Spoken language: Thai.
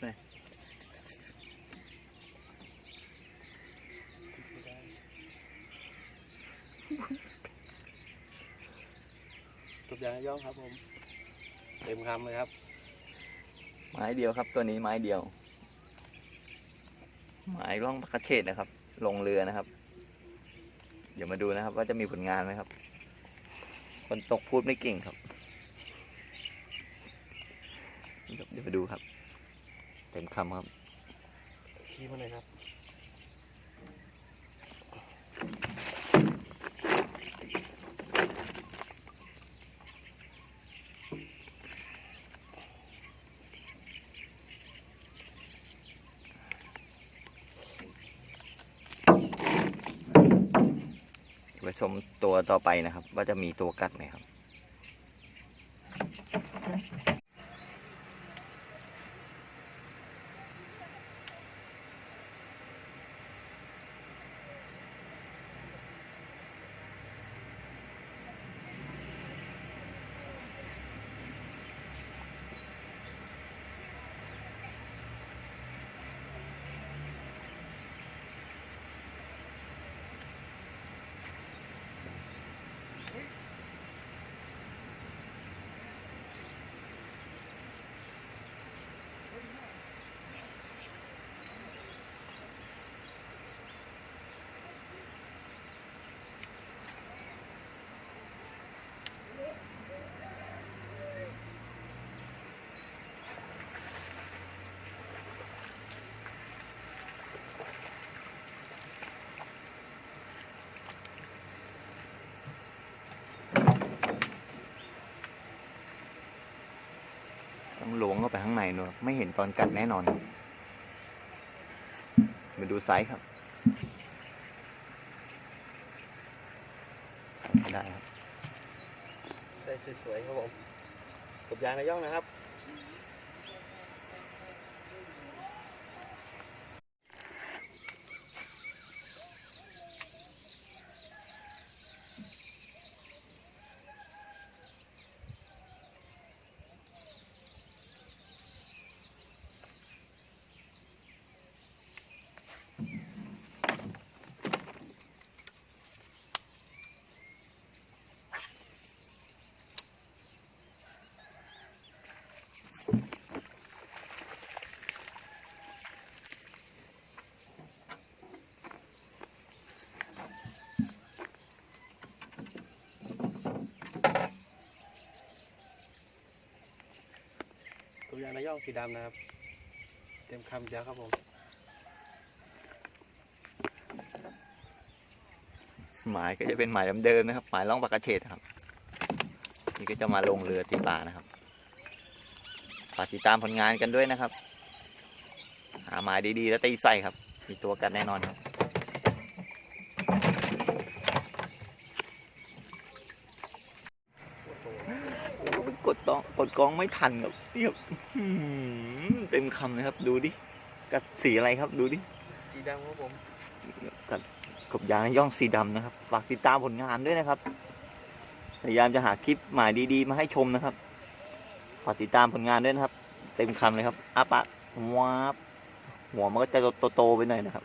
ไปทุบยางยองครับผม เต็มคำเลยครับ ไม้เดียวครับ ตัวนี้ไม้เดียว ไม้ร่องกระเฉดนะครับ ลงเรือนะครับ เดี๋ยวมาดูนะครับ ว่าจะมีผลงานไหมครับ คนตกพูดไม่เก่งครับ เดี๋ยวไปดูครับ ต็มคำครับขี้มาเลยครับไปชมตัวต่อไปนะครับ ว่าจะมีตัวกัดไหมครับ หลวงเข้าไปข้างในนู่นไม่เห็นตอนกัดแน่นอน มาดูไซส์ครับได้ครับใส่สวยๆครับผมกบยางระย่องนะครับ ย่องสีดำนะครับ เต็มคำเดียวครับผม หมายก็จะเป็นหมายเดิมๆนะครับ หมายล่องปากกระเฉดครับ นี่ก็จะมาลงเรือตีปลานะครับฝากติดตามผลงานกันด้วยนะครับ หาหมายดีๆ แล้วตีใส่ครับ มีตัวกันแน่นอนครับโอ้โห กดตองกดกองไม่ทันครับนี่ครับอื้อหือเต็มคำเลยครับ ดูดิ กัดสีอะไรครับ ดูดิ สีดำครับผม กับกบยางย่องสีดำนะครับ ฝากติดตามผลงานด้วยนะครับ พยายามจะหาคลิปหมายดีๆ มาให้ชมนะครับ ฝากติดตามผลงานด้วยนะครับ เต็มคำเลยครับอาปะว้าบหัวมันก็จะโตๆไปหน่อยนะครับ